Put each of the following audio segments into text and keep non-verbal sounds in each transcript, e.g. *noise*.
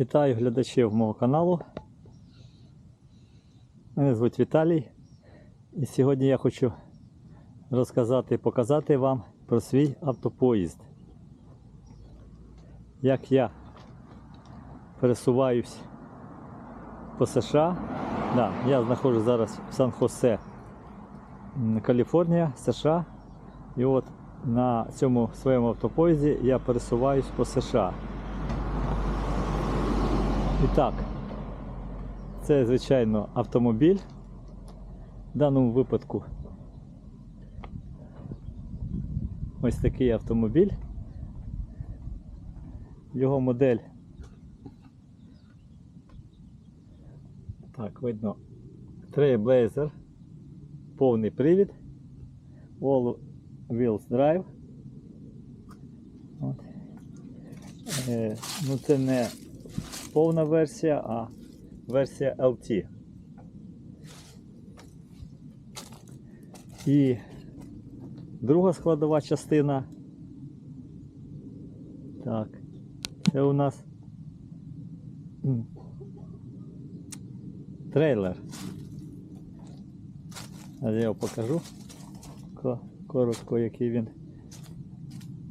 Вітаю глядачів мого каналу. Мене звуть Віталій. І сьогодні я хочу розказати і показати вам про свій автопоїзд. Як я пересуваюсь по США. Да, я знаходжусь зараз в Сан-Хосе, Каліфорнія, США. І от на цьому своєму автопоїзді я пересуваюсь по США. І так, це, звичайно, автомобіль. В даному випадку ось такий автомобіль. Його модель. Так, видно. Trailblazer. Повний привід. All Wheels Drive. От. Е, ну це не повна версія, а версія LT. І друга складова частина. Так, це у нас трейлер. А я його покажу коротко, який він.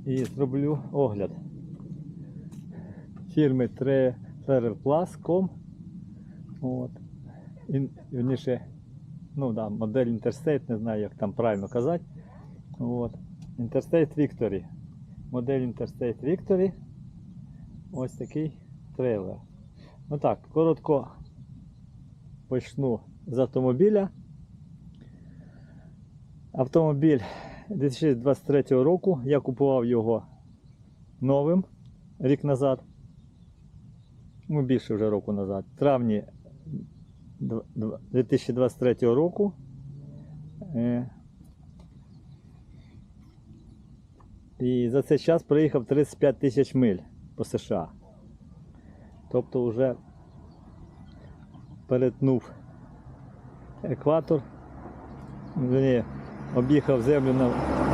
І зроблю огляд фірми Tre- Trailer От. І, вірніше, ну да, модель Interstate, не знаю, як там правильно казати. От. Interstate Victory. Модель Interstate Victory. Ось такий трейлер. Ну так, коротко почну з автомобіля. Автомобіль 2023 року. Я купував його новим рік назад. Ну, більше вже року назад. В травні дв- дв- 2023 року. Е, І за цей час проїхав 35 тисяч миль по США. Тобто вже перетнув екватор. Ні, об'їхав землю на,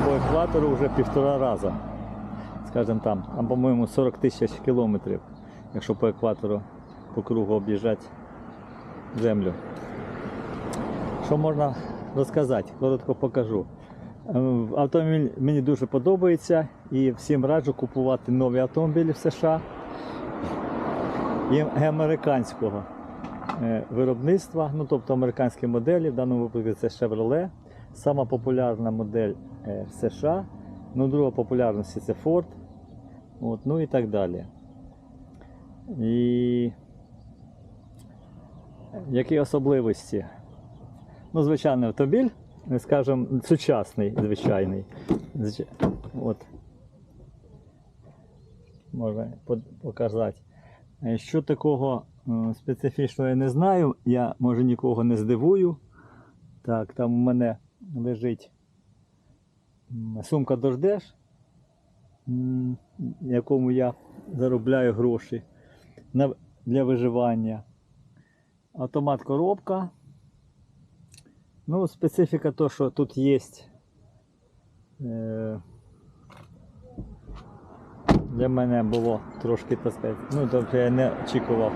по екватору вже півтора рази. Скажімо там, а по-моєму 40 тисяч кілометрів, якщо по екватору по кругу об'їжджати землю. Що можна розказати? Коротко покажу. Е, Автомобіль мені дуже подобається і всім раджу купувати нові автомобілі в США і американського е, виробництва, ну тобто американські моделі, в даному випадку це Chevrolet. Сама популярна модель е, в США, ну друга популярності це Ford, от, ну і так далі. І які особливості? Ну, звичайний автомобіль, скажімо, сучасний, звичайний. От. Можна показати. Е, Що такого е, специфічного я не знаю, я може нікого не здивую. Так, там у мене лежить сумка дождеш, якому я заробляю гроші для виживання. Автомат коробка. Ну, специфіка то, що тут є. Е, для мене було трошки так сказати, ну тобто я не очікував.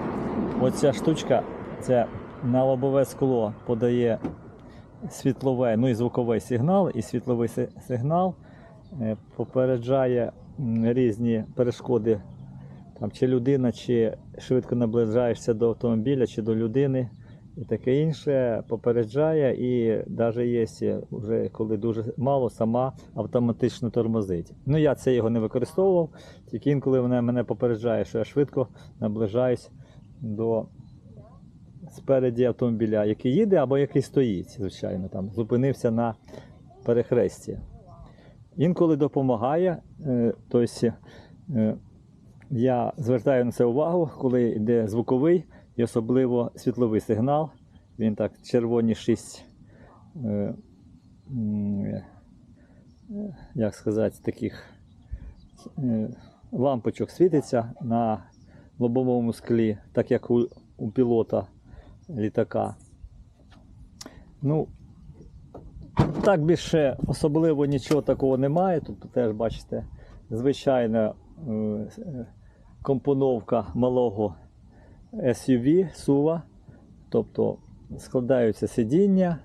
Оця штучка, це на лобове скло подає світлове, ну і звуковий сигнал, і світловий сигнал е, попереджає різні перешкоди, там, чи людина, чи швидко наближаєшся до автомобіля, чи до людини. І таке інше попереджає, і навіть є вже коли дуже мало, сама автоматично тормозить. Ну я це його не використовував, тільки інколи вона мене попереджає, що я швидко наближаюсь до спереді автомобіля, який їде або який стоїть, звичайно, там зупинився на перехресті. Інколи допомагає, тобто я звертаю на це увагу, коли йде звуковий і особливо світловий сигнал. Він так червоні 6, е, е, як сказати, таких е, лампочок світиться на лобовому склі, так як у, у пілота літака. Ну, так більше особливо нічого такого немає. Тут теж бачите, звичайна е, компоновка малого SUV, SUV, тобто складаються сидіння.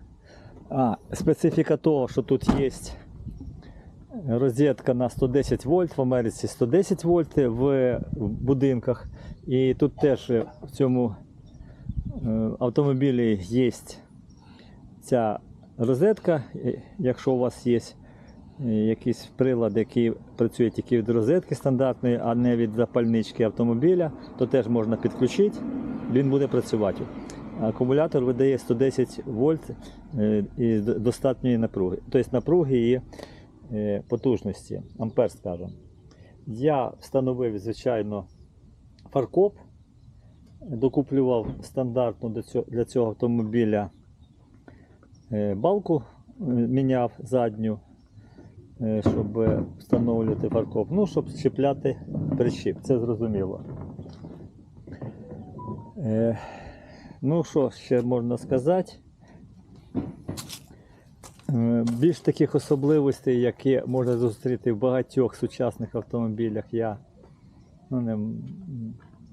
А, специфіка того, що тут є розетка на 110 вольт, в Америці 110 вольт в будинках. І тут теж в цьому е, автомобілі є ця розетка. Е, Якщо у вас є якийсь прилад, який працює тільки від розетки стандартної, а не від запальнички автомобіля, то теж можна підключити, він буде працювати. Акумулятор видає 110 вольт е, і достатньої напруги, тобто напруги і е, потужності, ампер, скажімо. Я встановив, звичайно, фаркоп, докуплював стандартну для цього, автомобіля е, балку, міняв задню, щоб встановлювати фаркоп, ну, щоб чіпляти прищіп, це зрозуміло. Е, Ну, що ще можна сказати? Е, Більш таких особливостей, які можна зустріти в багатьох сучасних автомобілях, я ну, не,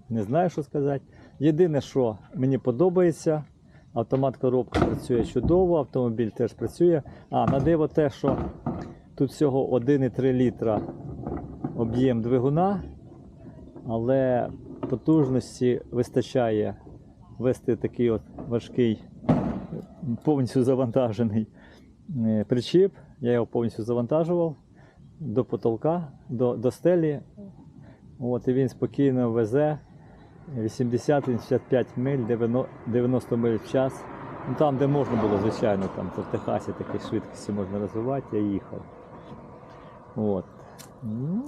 не знаю, що сказати. Єдине, що мені подобається, автомат коробка працює чудово, автомобіль теж працює. А, на диво те, що тут всього 1,3 літра об'єм двигуна, але потужності вистачає вести такий от важкий, повністю завантажений е, причіп. Я його повністю завантажував до потолка, до, до стелі. От, і він спокійно везе 80-85 миль, 90 90 миль в час. Ну, там, де можна було, звичайно, там в Техасі такі швидкості можна розвивати, я їхав. От. Ну,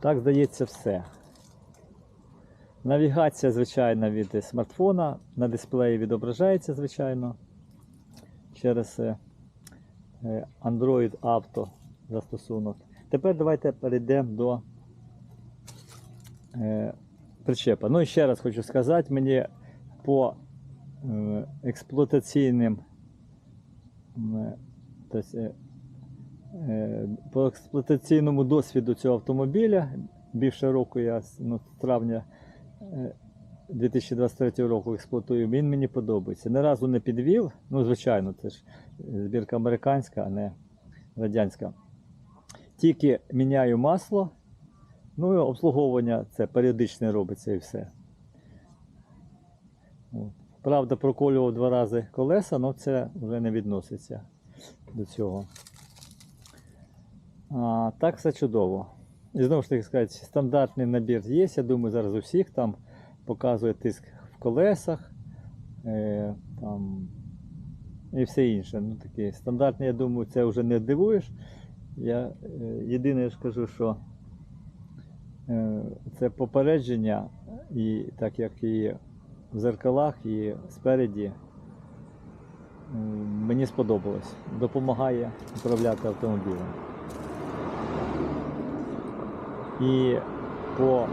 так здається все. Навігація, звичайно, від смартфона. На дисплеї відображається, звичайно, через е, е, Android Auto застосунок. Тепер давайте перейдемо до е, причепа. Ну і ще раз хочу сказати, мені по експлуатаційним тобто, по експлуатаційному досвіду цього автомобіля більше року я ну, з травня е, 2023 року експлуатую, він мені подобається. Ні разу не підвів. Ну, звичайно, це ж збірка американська, а не радянська. Тільки міняю масло. Ну і обслуговування це періодичне робиться і все. Правда, проколював два рази колеса, але це вже не відноситься до цього. Так все чудово. І знову ж таки сказати, стандартний набір є. Я думаю, зараз у всіх там показує тиск в колесах. Е, там, і все інше. Ну, такі стандартні, я думаю, це вже не дивуєш. Я е, єдине я ж кажу, що е, це попередження, і так як і в зеркалах, і спереді. Мені сподобалось. Допомагає управляти автомобілем. І по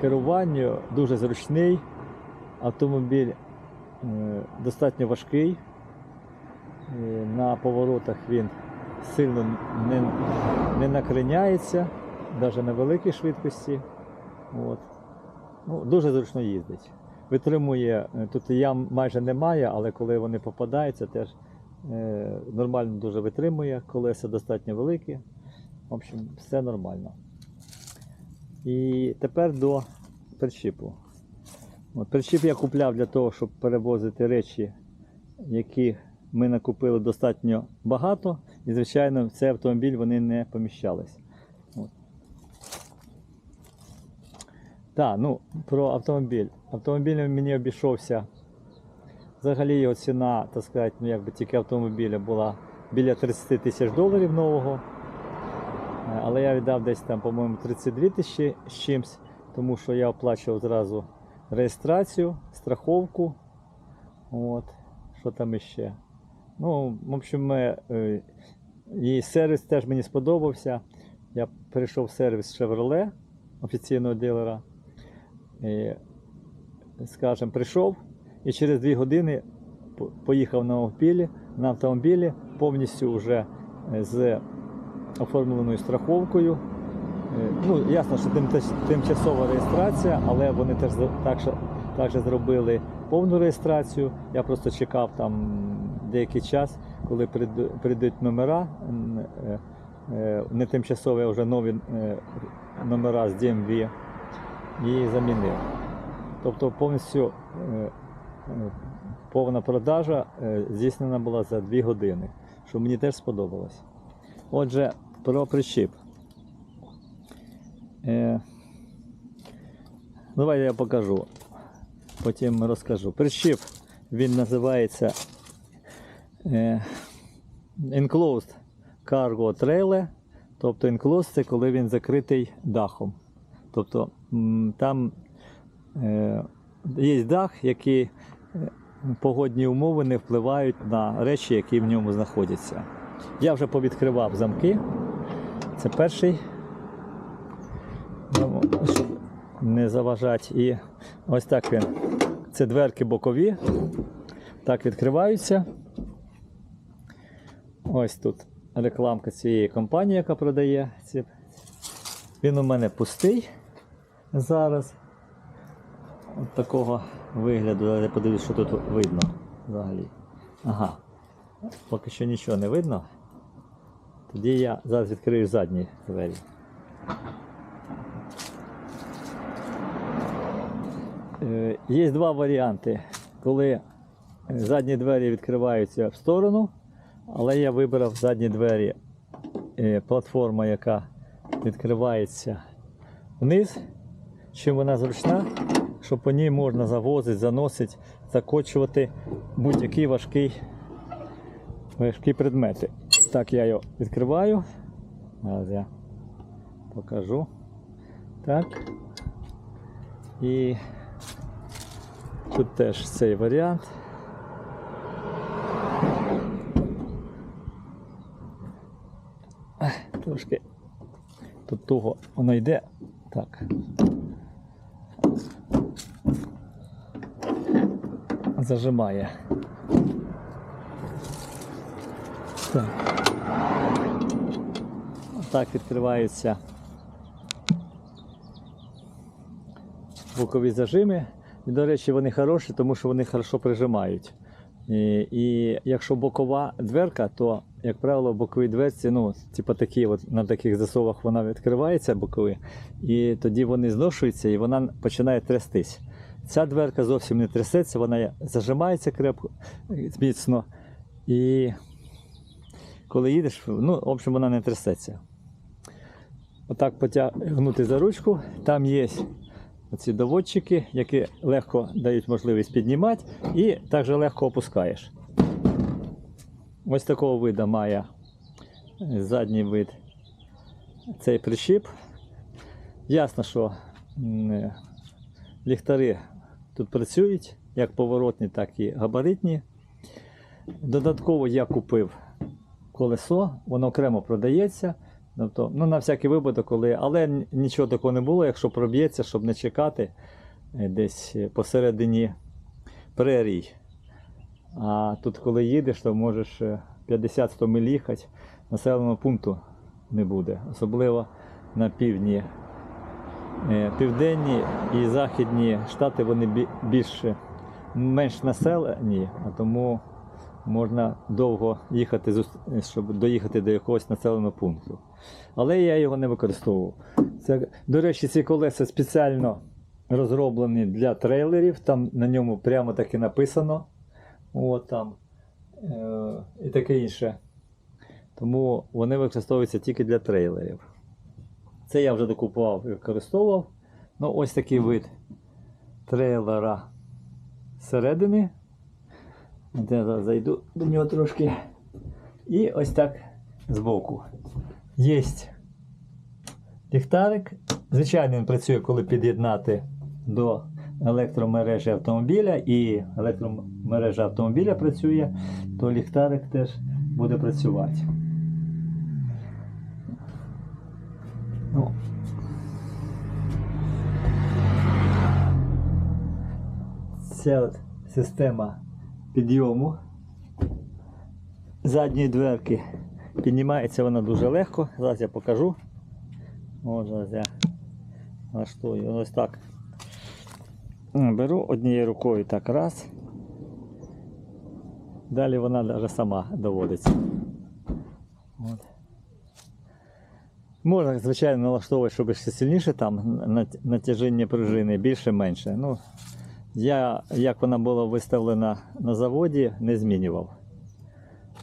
керуванню дуже зручний. Автомобіль е, достатньо важкий. Е, На поворотах він сильно не, не накриняється, навіть на великій швидкості. От. Ну, дуже зручно їздить. Витримує, е, тут ям майже немає, але коли вони попадаються, теж нормально дуже витримує, колеса достатньо великі. В общем, все нормально. І тепер до причіпу. От, причіп я купляв для того, щоб перевозити речі, які ми накупили достатньо багато. І, звичайно, в цей автомобіль вони не поміщались. От. Так, ну, про автомобіль. Автомобіль мені обійшовся. Взагалі його ціна, так сказати, ну якби тільки автомобіля була біля 30 тисяч доларів нового. Але я віддав десь там, по-моєму, 32 тисячі з чимсь, тому що я оплачував зразу реєстрацію, страховку. От, що там іще. Ну, в общем, е, і сервіс теж мені сподобався. Я перейшов в сервіс Chevrolet, офіційного дилера. І, скажем, прийшов і через 2 години поїхав на автомобілі, на автомобілі повністю вже з оформленою страховкою, Е, Ну, ясно, що тимчасова реєстрація, але вони теж за- так, так же зробили повну реєстрацію. Я просто чекав там деякий час, коли прийдуть номера. е, е, Не тимчасові, а вже нові номера з DMV і замінив. Тобто повністю повна продажа здійснена була за 2 години, що мені теж сподобалось. Отже, про причіп. Е, давайте я покажу. Потім розкажу. Причіп він називається е, Enclosed Cargo Trailer. Тобто enclosed це коли він закритий дахом. Тобто там е, є дах, який е, погодні умови не впливають на речі, які в ньому знаходяться. Я вже повідкривав замки. Це перший. Не заважати. І ось так він. Це дверки бокові. Так відкриваються. Ось тут рекламка цієї компанії, яка продає. Він у мене пустий зараз. От такого вигляду. Я подивлюсь, що тут видно взагалі. Ага. Поки що нічого не видно. Тоді я зараз відкрию задні двері. Е, Є два варіанти, коли е, задні двері відкриваються в сторону, але я вибрав задні двері е, платформа, яка відкривається вниз. Чим вона зручна, що по ній можна завозити, заносити, закочувати будь-який важкий, важкі предмети. Так, я його відкриваю. Зараз я покажу. Так. І тут теж цей варіант. Трошки тут туго воно йде. Так. Зажимає. Так. Так відкриваються бокові зажими. І, до речі, вони хороші, тому що вони хорошо прижимають. І, і якщо бокова дверка, то, як правило, бокові дверці, ну, типу такі, от, на таких засовах вона відкривається бокові, і тоді вони зношуються і вона починає трястись. Ця дверка зовсім не трясеться, вона зажимається крепко, міцно. І коли їдеш, ну, в общем, вона не трясеться. Отак потягнути за ручку. Там є оці доводчики, які легко дають можливість піднімати і також легко опускаєш. Ось такого виду має задній вид цей прищіп. Ясно, що ліхтари тут працюють, як поворотні, так і габаритні. Додатково я купив колесо, воно окремо продається. Тобто, ну, на всякий випадок, коли, але нічого такого не було, якщо проб'ється, щоб не чекати е, десь е, посередині прерій. А тут, коли їдеш, то можеш е, 50-100 миль їхати, населеного пункту не буде. Особливо на півдні. Е, Південні і західні штати вони бі- більше менш населені, а тому можна довго їхати, щоб доїхати до якогось населеного пункту. Але я його не використовував. Це, до речі, ці колеса спеціально розроблені для трейлерів. Там на ньому прямо так написано. От там. Е, і таке інше. Тому вони використовуються тільки для трейлерів. Це я вже докупував і використовував. Ну, ось такий вид трейлера зсередини. Я зараз зайду до нього трошки. І ось так збоку. Є ліхтарик. Звичайно, він працює, коли під'єднати до електромережі автомобіля, і електромережа автомобіля працює, то ліхтарик теж буде працювати. Ну. Ця от система підйому задньої дверки. Піднімається вона дуже легко. Зараз я покажу. От зараз я влаштую. Ось так. Беру однією рукою так раз. Далі вона навіть сама доводиться. От. Можна, звичайно, налаштовувати, щоб ще сильніше там на- натяжіння пружини, більше-менше. Ну, я, як вона була виставлена на заводі, не змінював.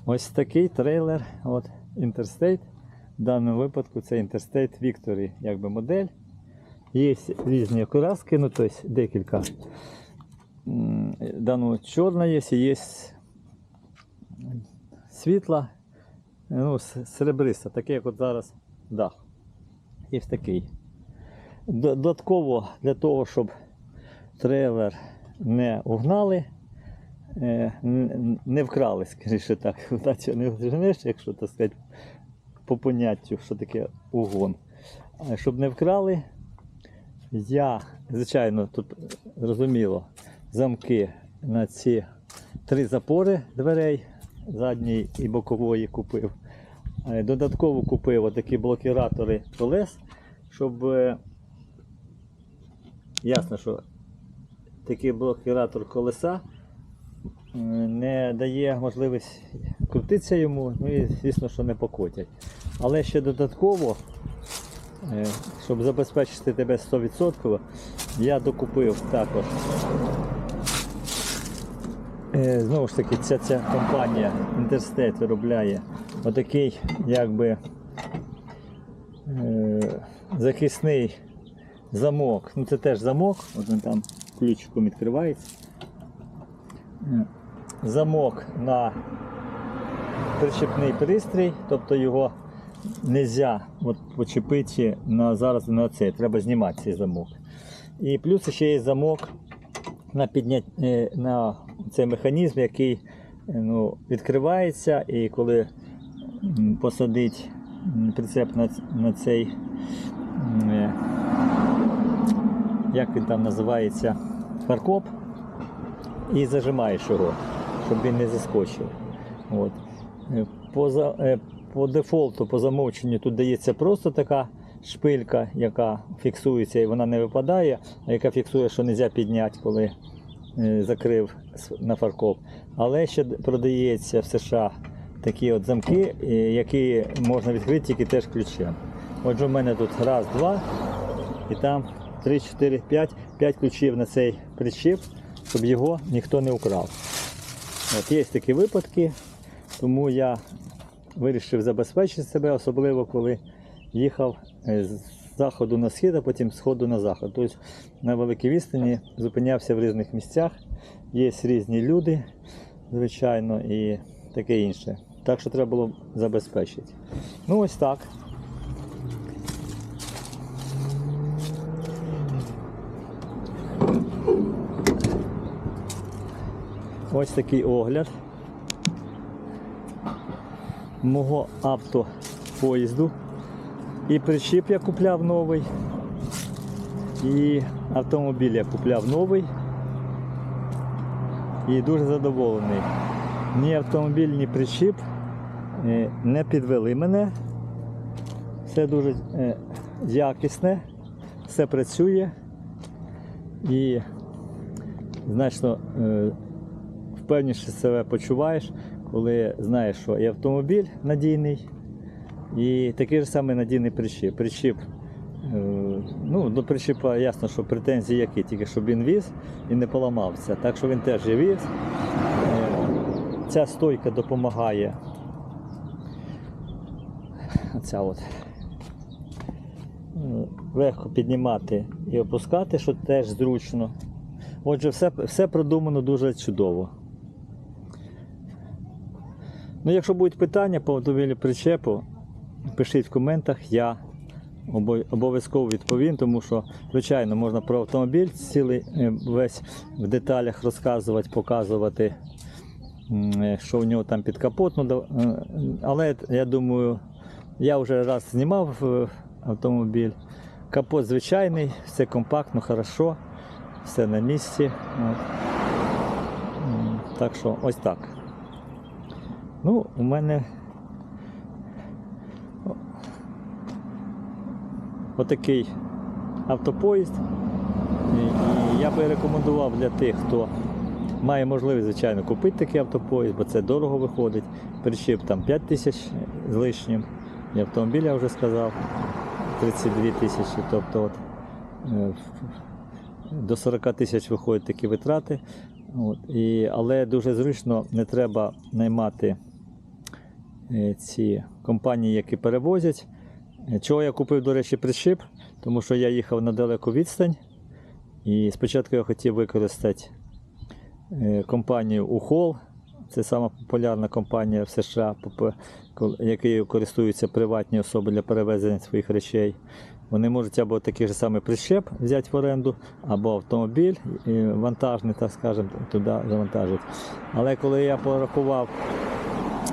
Ось такий трейлер от Interstate. В даному випадку це Interstate Victory якби модель. Є різні окраски, ну тобто декілька. Дану чорна є, є світла, ну, серебриста, таке, як от зараз дах. Є такий. Додатково для того, щоб трейлер не угнали, е, не вкрали, скоріше так. *laughs* Удачі не вженеш, якщо так сказати, по поняттю, що таке угон. Щоб не вкрали, я, звичайно, тут зрозуміло, замки на ці три запори дверей, задньої і бокової купив. Е, Додатково купив такі блокіратори колес, щоб е, ясно, що такий блокіратор колеса е, не дає можливість крутитися йому, ну і звісно, що не покотять. Але ще додатково, е, щоб забезпечити тебе 100%, я докупив також. Е, Знову ж таки, ця, ця компанія Interstate виробляє отакий якби захисний замок. Ну це теж замок, от він там ключиком відкривається. Замок на причепний пристрій, тобто його не можна от, почепити на, зараз на цей, треба знімати цей замок. І плюс ще є замок на, піднят... е, на цей механізм, який е, ну, відкривається, і коли посадить прицеп на, на цей, е, як він там називається, фаркоп, і зажимаєш його, щоб він не заскочив. От. Е, По, за- е, по дефолту, по замовченню тут дається просто така шпилька, яка фіксується і вона не випадає, а яка фіксує, що не можна підняти, коли е, закрив на фаркоп. Але ще продається в США такі от замки, які можна відкрити тільки теж ключем. Отже, у мене тут раз, два, і там три, чотири, п'ять, п'ять ключів на цей причіп, щоб його ніхто не украв. От є такі випадки, тому я вирішив забезпечити себе, особливо коли їхав е, з заходу на схід, а потім з сходу на захід. Тобто на великій відстані зупинявся в різних місцях. Є різні люди, звичайно, і таке інше. Так що треба було забезпечити. Ну ось так. Ось такий огляд мого автопоїзду. І причіп я купляв новий, і автомобіль я купляв новий. І дуже задоволений. Ні автомобіль, ні причіп е, не підвели мене. Все дуже е, якісне, все працює і значно е, впевніше себе почуваєш, коли знаєш, що і автомобіль надійний, і такий же самий надійний причіп. Причіп, е, ну, до причіпа ясно, що претензії які, тільки щоб він віз і не поламався. Так що він теж віз. Е, Ця стойка допомагає. Оця от. е, Легко піднімати і опускати, що теж зручно. Отже, все, все продумано дуже чудово. Ну, якщо будуть питання по автомобілю причепу, пишіть в коментах, я обов'язково відповім, тому що, звичайно, можна про автомобіль цілий е, весь в деталях розказувати, показувати, е, що в нього там під капот. Ну, е, але я думаю, я вже раз знімав автомобіль. Капот звичайний, все компактно, хорошо, все на місці. Так що ось так. Ну, у мене. отакий автопоїзд. І, я би рекомендував для тих, хто має можливість, звичайно, купити такий автопоїзд, бо це дорого виходить. Причіп там 5 тисяч з лишнім. І автомобіль я вже сказав 32 тисячі. Тобто от, е, до 40 тисяч виходять такі витрати. От, і, але дуже зручно не треба наймати ці компанії, які перевозять. Е, Чого я купив, до речі, причіп, тому що я їхав на далеку відстань. І спочатку я хотів використати е, компанію Ухол. Це сама популярна компанія в США, якою користуються приватні особи для перевезення своїх речей. Вони можуть або такий же самий прищеп взяти в оренду, або автомобіль вантажний, так скажемо, туди завантажити. Але коли я порахував,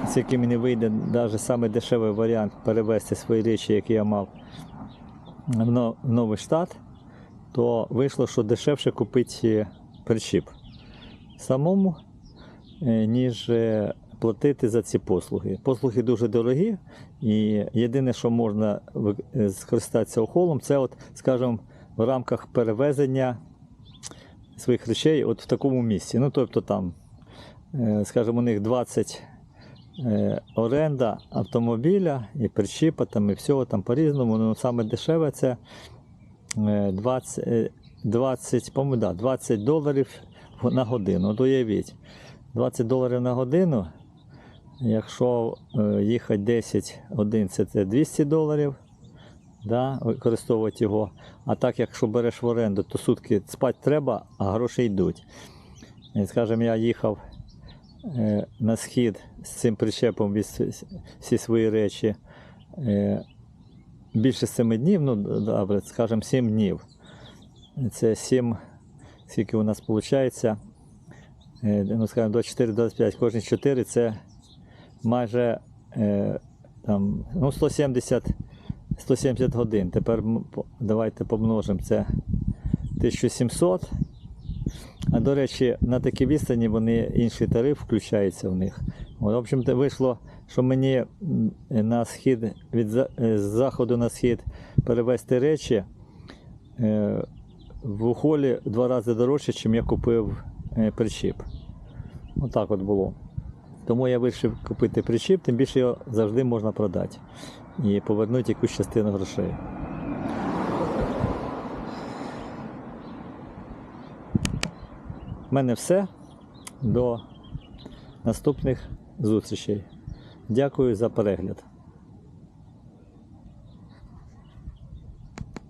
скільки мені вийде навіть дешевий варіант перевезти свої речі, які я мав в новий штат, то вийшло, що дешевше купити причіп самому, е, ніж е, платити за ці послуги. Послуги дуже дорогі, і єдине, що можна е, скористатися охолом, це, от, скажімо, в рамках перевезення своїх речей от в такому місці. Ну, тобто там, е, скажімо, у них 20 е, оренда автомобіля і причіпа, там, і всього там по-різному. Ну, саме дешеве це е, 20, е, 20, по-моєму, да, 20 доларів на годину. От уявіть, 20 доларів на годину, якщо е, їхати 10 годин, це, це 200 доларів. Да, використовувати його. А так, якщо береш в оренду, то сутки спати треба, а гроші йдуть. І, скажімо, я їхав е, на схід з цим причепом віз всі свої речі е, більше 7 днів, ну добре, скажімо, 7 днів. Це 7, скільки у нас виходить, ну, скажімо, 24-25, кожні 4 це майже е, там, ну, 170, 170 годин. Тепер давайте помножимо це 1700. А до речі, на такій відстані вони інший тариф включається в них. В общем, вийшло, що мені на схід від е, з заходу на схід перевезти речі е, в ухолі два рази дорожче, ніж я купив е, причіп. Отак от було. Тому я вирішив купити причіп, тим більше його завжди можна продати і повернути якусь частину грошей. У мене все. До наступних зустрічей. Дякую за перегляд.